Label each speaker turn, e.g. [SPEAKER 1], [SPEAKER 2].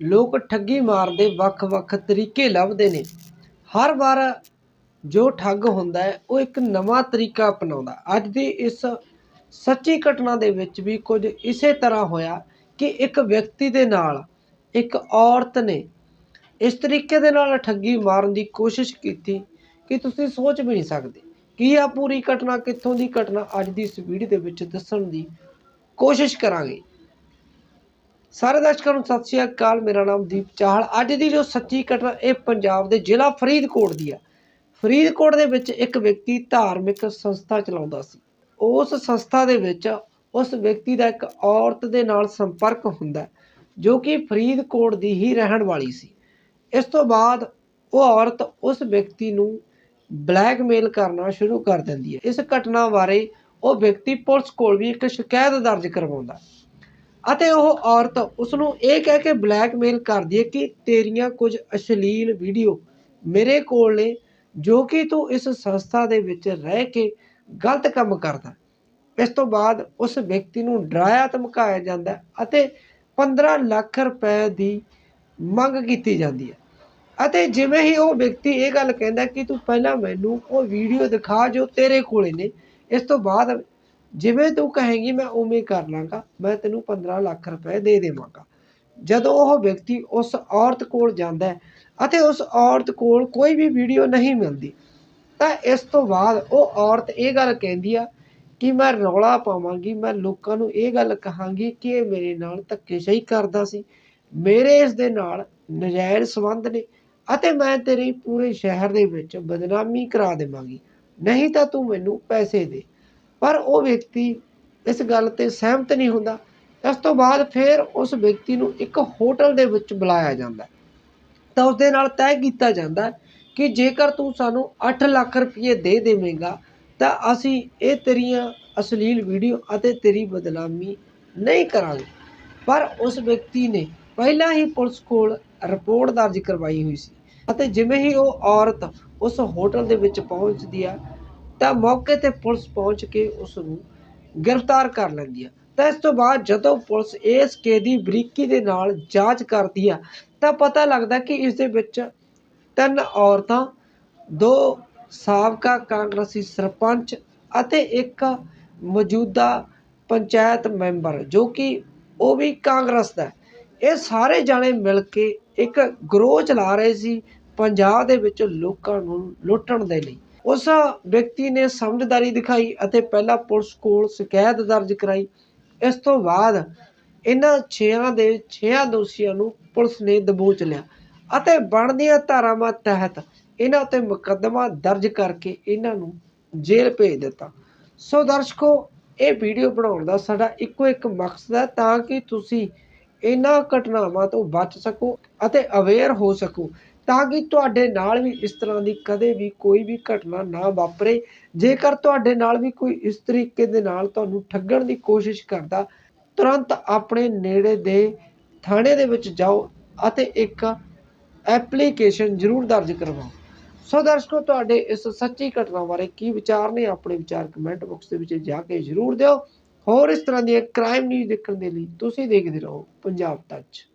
[SPEAKER 1] ਲੋਕ ਠੱਗੀ ਮਾਰਦੇ ਵੱਖ-ਵੱਖ ਤਰੀਕੇ ਲੱਭਦੇ ਨੇ। ਹਰ ਵਾਰ ਜੋ ਠੱਗ ਹੁੰਦਾ ਹੈ, ਉਹ ਇੱਕ ਨਵਾਂ ਤਰੀਕਾ ਅਪਣਾਉਂਦਾ ਅੱਜ ਦੀ ਇਸ ਸੱਚੀ ਘਟਨਾ ਦੇ ਵਿੱਚ ਵੀ ਕੁਝ ਇਸੇ ਤਰ੍ਹਾਂ ਹੋਇਆ ਕਿ ਇੱਕ ਵਿਅਕਤੀ ਦੇ ਨਾਲ ਇੱਕ ਔਰਤ ਨੇ ਇਸ ਤਰੀਕੇ ਦੇ ਨਾਲ ਠੱਗੀ ਮਾਰਨ ਦੀ ਕੋਸ਼ਿਸ਼ ਕੀਤੀ ਕਿ ਤੁਸੀਂ ਸੋਚ ਵੀ ਨਹੀਂ ਸਕਦੇ ਕੀ ਆ ਪੂਰੀ ਘਟਨਾ, ਕਿੱਥੋਂ ਦੀ ਘਟਨਾ ਅੱਜ ਦੀ ਇਸ ਵੀਡੀਓ ਦੇ ਵਿੱਚ ਦੱਸਣ ਦੀ ਕੋਸ਼ਿਸ਼ ਕਰਾਂਗੇ। ਸਾਰੇ ਦਰਸ਼ਕਾਂ ਨੂੰ ਸਤਿ ਸ਼੍ਰੀ ਅਕਾਲ, ਮੇਰਾ ਨਾਮ ਦੀਪ ਚਾਹਲ। ਅੱਜ ਦੀ ਜੋ ਸੱਚੀ ਘਟਨਾ, ਇਹ ਪੰਜਾਬ ਦੇ ਜ਼ਿਲ੍ਹਾ ਫਰੀਦਕੋਟ ਦੀ ਆ। ਫਰੀਦਕੋਟ ਦੇ ਵਿੱਚ ਇੱਕ ਵਿਅਕਤੀ ਧਾਰਮਿਕ ਸੰਸਥਾ ਚਲਾਉਂਦਾ ਸੀ। ਉਸ ਸੰਸਥਾ ਦੇ ਵਿੱਚ ਉਸ ਵਿਅਕਤੀ ਦਾ ਇੱਕ ਔਰਤ ਦੇ ਨਾਲ ਸੰਪਰਕ ਹੁੰਦਾ ਜੋ ਕਿ ਫਰੀਦਕੋਟ ਦੀ ਹੀ ਰਹਿਣ ਵਾਲੀ ਸੀ। ਇਸ ਤੋਂ ਬਾਅਦ ਉਹ ਔਰਤ ਉਸ ਵਿਅਕਤੀ ਨੂੰ ਬਲੈਕਮੇਲ ਕਰਨਾ ਸ਼ੁਰੂ ਕਰ ਦਿੰਦੀ ਹੈ। ਇਸ ਘਟਨਾ ਬਾਰੇ ਉਹ ਵਿਅਕਤੀ ਪੁਲਿਸ ਕੋਲ ਵੀ ਇੱਕ ਸ਼ਿਕਾਇਤ ਦਰਜ ਕਰਵਾਉਂਦਾ ਅਤੇ ਉਹ ਔਰਤ ਉਸ ਨੂੰ ਇਹ ਕਹਿ ਕੇ ਬਲੈਕਮੇਲ ਕਰਦੀ ਹੈ ਕਿ ਤੇਰੀਆਂ ਕੁਝ ਅਸ਼ਲੀਲ ਵੀਡੀਓ ਮੇਰੇ ਕੋਲ ਨੇ, ਜੋ ਕਿ ਤੂੰ ਇਸ ਸੰਸਥਾ ਦੇ ਵਿੱਚ ਰਹਿ ਕੇ ਗਲਤ ਕੰਮ ਕਰਦਾ। ਇਸ ਤੋਂ ਬਾਅਦ ਉਸ ਵਿਅਕਤੀ ਨੂੰ ਡਰਾਇਆ ਧਮਕਾਇਆ ਜਾਂਦਾ ਅਤੇ 15 ਲੱਖ ਰੁਪਏ ਦੀ ਮੰਗ ਕੀਤੀ ਜਾਂਦੀ ਹੈ। ਅਤੇ ਜਿਵੇਂ ਹੀ ਉਹ ਵਿਅਕਤੀ ਇਹ ਗੱਲ ਕਹਿੰਦਾ ਕਿ ਤੂੰ ਪਹਿਲਾਂ ਮੈਨੂੰ ਉਹ ਵੀਡੀਓ ਦਿਖਾ ਜੋ ਤੇਰੇ ਕੋਲੇ ਨੇ, ਇਸ ਤੋਂ ਬਾਅਦ ਜਿਵੇਂ ਤੂੰ ਕਹੇਂਗੀ, ਮੈਂ ਉਵੇਂ ਕਰ ਲਾਂਗਾ, ਮੈਂ ਤੈਨੂੰ 15 ਲੱਖ ਰੁਪਏ ਦੇ ਦੇਵਾਂਗਾ। ਜਦੋਂ ਉਹ ਵਿਅਕਤੀ ਉਸ ਔਰਤ ਕੋਲ ਜਾਂਦਾ ਹੈ ਅਤੇ ਉਸ ਔਰਤ ਕੋਲ ਕੋਈ ਵੀ ਵੀਡੀਓ ਨਹੀਂ ਮਿਲਦੀ, ਤਾਂ ਇਸ ਤੋਂ ਬਾਅਦ ਉਹ ਔਰਤ ਇਹ ਗੱਲ ਕਹਿੰਦੀ ਆ ਕਿ ਮੈਂ ਰੌਲਾ ਪਾਵਾਂਗੀ, ਮੈਂ ਲੋਕਾਂ ਨੂੰ ਇਹ ਗੱਲ ਕਹਾਂਗੀ ਕਿ ਇਹ ਮੇਰੇ ਨਾਲ ਧੱਕੇਸ਼ਾਹੀ ਕਰਦਾ ਸੀ। ਮੇਰੇ ਇਸ ਦੇ ਨਾਲ ਨਜਾਇਜ਼ ਸੰਬੰਧ ਨੇ ਅਤੇ ਮੈਂ ਤੇਰੀ ਪੂਰੇ ਸ਼ਹਿਰ ਦੇ ਵਿੱਚ ਬਦਨਾਮੀ ਕਰਾ ਦੇਵਾਂਗੀ। ਨਹੀਂ ਤਾਂ ਤੂੰ ਮੈਨੂੰ ਪੈਸੇ ਦੇ। ਪਰ ਉਹ ਵਿਅਕਤੀ ਇਸ ਗੱਲ ਤੇ ਸਹਿਮਤ ਨਹੀਂ ਹੁੰਦਾ। ਇਸ ਤੋਂ ਬਾਅਦ ਫਿਰ ਉਸ ਵਿਅਕਤੀ ਨੂੰ ਇੱਕ ਹੋਟਲ ਦੇ ਵਿੱਚ ਬੁਲਾਇਆ ਜਾਂਦਾ। ਤਾਂ ਉਸ ਦੇ ਨਾਲ ਤੈਅ ਕੀਤਾ ਜਾਂਦਾ ਕਿ ਜੇਕਰ ਤੂੰ ਸਾਨੂੰ 8 ਲੱਖ ਰੁਪਏ ਦੇ ਦੇਵੇਂਗਾ, ਤਾਂ ਅਸੀਂ ਇਹ ਤੇਰੀਆਂ ਅਸ਼ਲੀਲ ਵੀਡੀਓ ਅਤੇ ਤੇਰੀ ਬਦਨਾਮੀ ਨਹੀਂ ਕਰਾਂਗੇ। ਪਰ ਉਸ ਵਿਅਕਤੀ ਨੇ ਪਹਿਲਾਂ ਹੀ ਪੁਲਿਸ ਕੋਲ ਰਿਪੋਰਟ ਦਰਜ ਕਰਵਾਈ ਹੋਈ ਸੀ ਅਤੇ ਜਿਵੇਂ ਹੀ ਉਹ ਔਰਤ ਉਸ ਹੋਟਲ ਦੇ ਵਿੱਚ ਪਹੁੰਚਦੀ ਆ ਤਾਂ ਮੌਕੇ ਤੇ ਪੁਲਿਸ ਪਹੁੰਚ ਕੇ ਉਸ ਨੂੰ ਗ੍ਰਿਫਤਾਰ ਕਰ ਲੈਂਦੀ ਹੈ ਤਾਂ ਇਸ ਤੋਂ ਬਾਅਦ ਜਦੋਂ ਪੁਲਿਸ ਇਸ ਕੇ ਦੀ ਬਰੀਕੀ ਦੇ ਨਾਲ ਜਾਂਚ ਕਰਦੀ ਆ, ਤਾਂ ਪਤਾ ਲੱਗਦਾ ਕਿ ਇਸ ਦੇ ਵਿੱਚ ਤਿੰਨ ਔਰਤਾਂ, ਦੋ ਸਾਬਕਾ ਕਾਂਗਰਸੀ ਸਰਪੰਚ ਅਤੇ ਇੱਕ ਮੌਜੂਦਾ ਪੰਚਾਇਤ ਮੈਂਬਰ, ਜੋ ਕਿ ਉਹ ਵੀ ਕਾਂਗਰਸ ਦਾ ਇਹ ਸਾਰੇ ਜਾਣੇ ਮਿਲ ਕੇ ਇੱਕ ਗਰੋਹ ਚਲਾ ਰਹੇ ਸੀ, ਪੰਜਾਬ ਦੇ ਵਿੱਚ ਲੋਕਾਂ ਨੂੰ ਲੁੱਟਣ ਦੇ ਲਈ। ਉਸ ਵਿਅਕਤੀ ਨੇ ਸਮਝਦਾਰੀ ਦਿਖਾਈ ਅਤੇ ਪਹਿਲਾਂ ਪੁਲਿਸ ਕੋਲ ਸ਼ਿਕਾਇਤ ਦਰਜ ਕਰਾਈ। ਇਸ ਤੋਂ ਬਾਅਦ ਇਹਨਾਂ ਛੇਆਂ ਦੇ ਛੇਆਂ ਦੋਸ਼ੀਆਂ ਨੂੰ ਪੁਲਿਸ ਨੇ ਦਬੋਚ ਲਿਆ ਅਤੇ ਬਣਦੀਆਂ ਧਾਰਾਵਾਂ ਤਹਿਤ ਇਹਨਾਂ ਉੱਤੇ ਮੁਕੱਦਮਾ ਦਰਜ ਕਰਕੇ ਇਹਨਾਂ ਨੂੰ ਜੇਲ੍ਹ ਭੇਜ ਦਿੱਤਾ। ਸੋ ਦਰਸ਼ਕੋ, ਇਹ ਵੀਡੀਓ ਬਣਾਉਣ ਦਾ ਸਾਡਾ ਇੱਕੋ ਇੱਕ ਮਕਸਦ ਹੈ ਤਾਂ ਕਿ ਤੁਸੀਂ ਇਹਨਾਂ ਘਟਨਾਵਾਂ ਤੋਂ ਬਚ ਸਕੋ ਅਤੇ ਅਵੇਅਰ ਹੋ ਸਕੋ ਤਾਂ ਕਿ ਤੁਹਾਡੇ ਨਾਲ ਵੀ ਇਸ ਤਰ੍ਹਾਂ ਦੀ ਕਦੇ ਵੀ ਕੋਈ ਵੀ ਘਟਨਾ ਨਾ ਵਾਪਰੇ। ਜੇਕਰ ਤੁਹਾਡੇ ਨਾਲ ਵੀ ਕੋਈ ਇਸ ਤਰੀਕੇ ਦੇ ਨਾਲ ਤੁਹਾਨੂੰ ਠੱਗਣ ਦੀ ਕੋਸ਼ਿਸ਼ ਕਰਦਾ, ਤੁਰੰਤ ਆਪਣੇ ਨੇੜੇ ਦੇ ਥਾਣੇ ਦੇ ਵਿੱਚ ਜਾਓ ਅਤੇ ਇੱਕ ਐਪਲੀਕੇਸ਼ਨ ਜ਼ਰੂਰ ਦਰਜ ਕਰਵਾਓ। ਸੋ ਦਰਸ਼ਕੋ, ਤੁਹਾਡੇ ਇਸ ਸੱਚੀ ਘਟਨਾ ਬਾਰੇ ਕੀ ਵਿਚਾਰ ਨੇ, ਆਪਣੇ ਵਿਚਾਰ ਕਮੈਂਟ ਬਾਕਸ ਦੇ ਵਿੱਚ ਜਾ ਕੇ ਜ਼ਰੂਰ ਦਿਓ। ਹੋਰ ਇਸ ਤਰ੍ਹਾਂ ਦੀਆਂ ਕ੍ਰਾਈਮ ਨਿਊਜ਼ ਦੇਖਣ ਦੇ ਲਈ ਤੁਸੀਂ ਦੇਖਦੇ ਰਹੋ ਪੰਜਾਬ ਟੱਚ